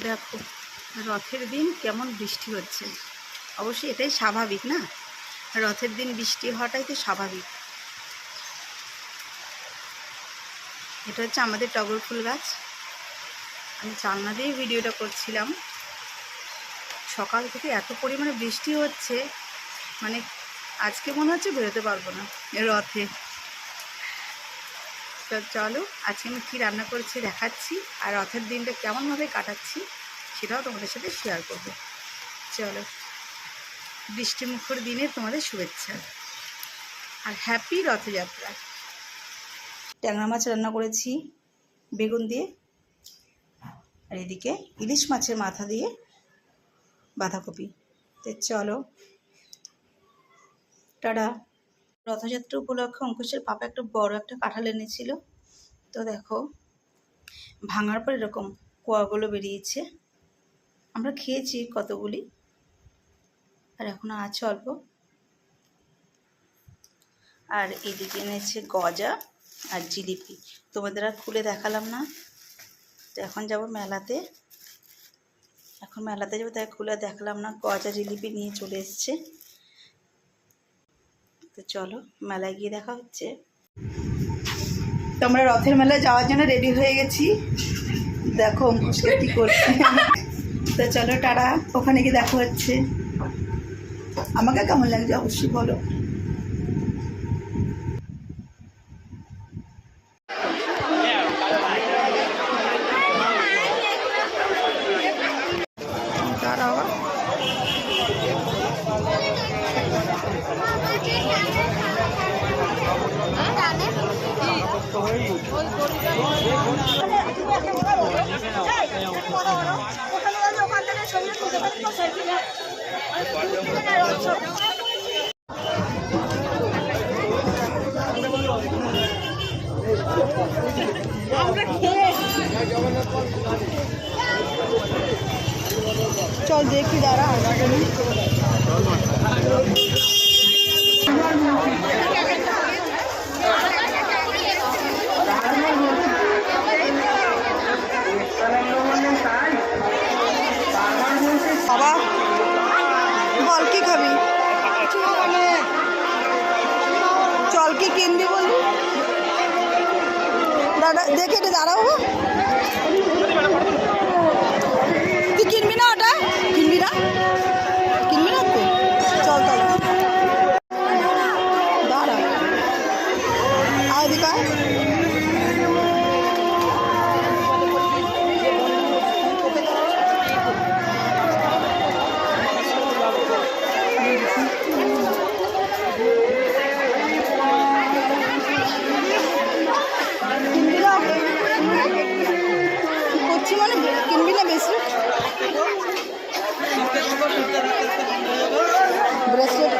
দেখো, রথের দিন কেমন বৃষ্টি হচ্ছে। অবশ্যই এটাই স্বাভাবিক না? রথের দিন বৃষ্টি হওয়াটাই তো স্বাভাবিক। এটা হচ্ছে আমাদের টগর ফুল গাছ। আমি জানলা দিয়ে ভিডিওটা করছিলাম। সকাল থেকে এত পরিমাণে বৃষ্টি হচ্ছে মানে আজকে মনে হচ্ছে বেরোতে পারব না। রথে তো চলো, আজকে আমি কী রান্না করেছি দেখাচ্ছি, আর রথের দিনটা কেমনভাবে কাটাচ্ছি সেটাও তোমাদের সাথে শেয়ার করব। চলো বৃষ্টিমুখর দিনে তোমাদের শুভেচ্ছা। আর হ্যাপি রথযাত্রা। ট্যাংরা মাছ রান্না করেছি, বেগুন দিয়ে, আর এদিকে ইলিশ মাছের মাথা দিয়ে বাঁধাকপি। তো চলো, টাটা। রথযাত্রা উপলক্ষে অঙ্কুশের পাপা একটা বড় একটা কাঁঠাল এনেছিল। তো দেখো, ভাঙার পর এরকম কোয়াগুলো বেরিয়েছে। আমরা খেয়েছি কতগুলি? আর এখনও আছে অল্প। আর এদিকে এনেছে গজা আর জিলিপি। তোমাদের আর খুলে দেখালাম না। তো এখন যাব মেলাতে। এখন মেলাতে যাব, তাই খুলে দেখালাম না। গজা জিলিপি নিয়ে চলে এসছে। তো চলো, মেলায় গিয়ে দেখা হচ্ছে। তো আমরা রথের মেলায় যাওয়ার জন্য রেডি হয়ে গেছি। দেখো অঙ্কুশকে করছি করছে। তো চলো, টাটা। ওখানে গিয়ে দেখা হচ্ছে। আমাকে কেমন লাগছে? অবশ্যই বলো। চল দেখি দাঁড়া বাবা কি কিনবি বলবি দাদা, দেখে একটু দাঁড়াবো তুই কিনবি না ওটা? কিনবি না? কিনবি না তুই চল চল দাঁড়া। আয় দিকা বেশি মানে কিনবি না বেশি? ব্রেসলেট